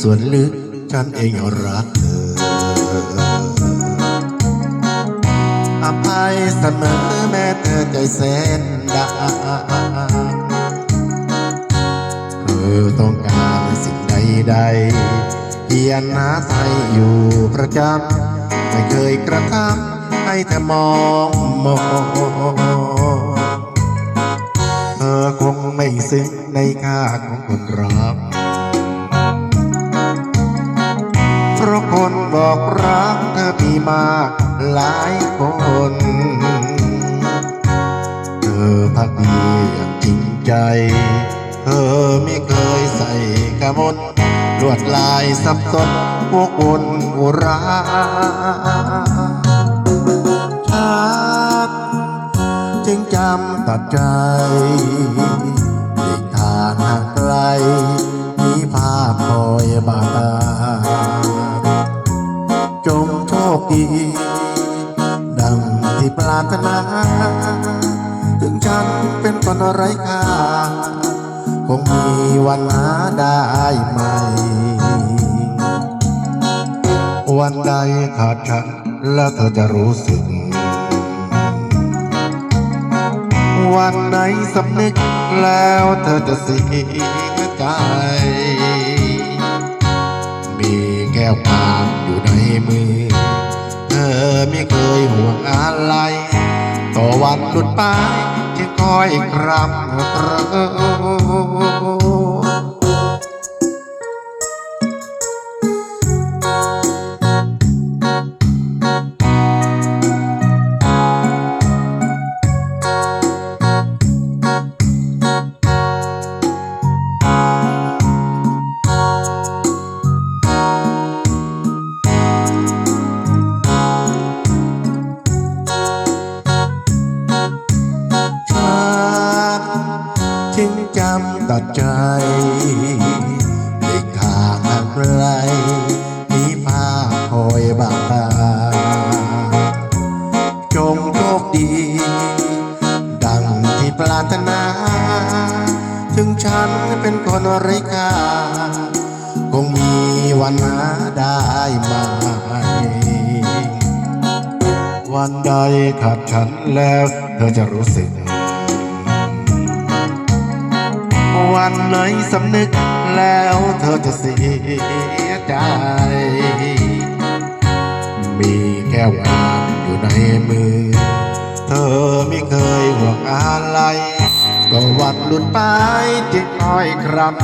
ส่วนลึกฉันเองรักเธอ อภัยเสมอแม้เธอใจแสนดาเธอต้องการสิ่งใดๆเพียรหาไทยอยู่ประจำไม่เคยกระทำให้เธอมองมองเธอคงไม่ซึ้งในค่าของคนรัก คนบอกรักเธอมีมากหลายคน เธอพักดีอย่างจริงใจ เธอไม่เคยใส่กระมนลวดลายสับสนพวกวนอุราชักจึงจำตัดใจหลีกทางห่างไกลมีภาพคอยบาต ปรารถนา ถึงฉันเป็นคนไร้ค่า คงมีวันหาได้ไหม วันใดขาดฉันแล้วเธอจะรู้สึก วันไหนสำนึกแล้วเธอจะเสียใจ มีแก้วพานอยู่ในมือ ธอไม่เคยห่วงอะไร ต่อวันหลุดไปที่คอยกรำเรอ จำตัดใจเด็กทางอะไรมีภาพคอยบาตาจงโชคดี ดังที่ปรารถนา ถึงฉันเป็นคนไร้ค่าคงมีวันหาได้ไหมวันใดขาดฉันแล้ว เธอจะรู้สึก วันไหนสำนึกแล้วเธอจะเสียใจ มีแก้ววานอยู่ในมือ เธอไม่เคยห่วงอะไร ก็วันหลุดไปจิตน้อยครับ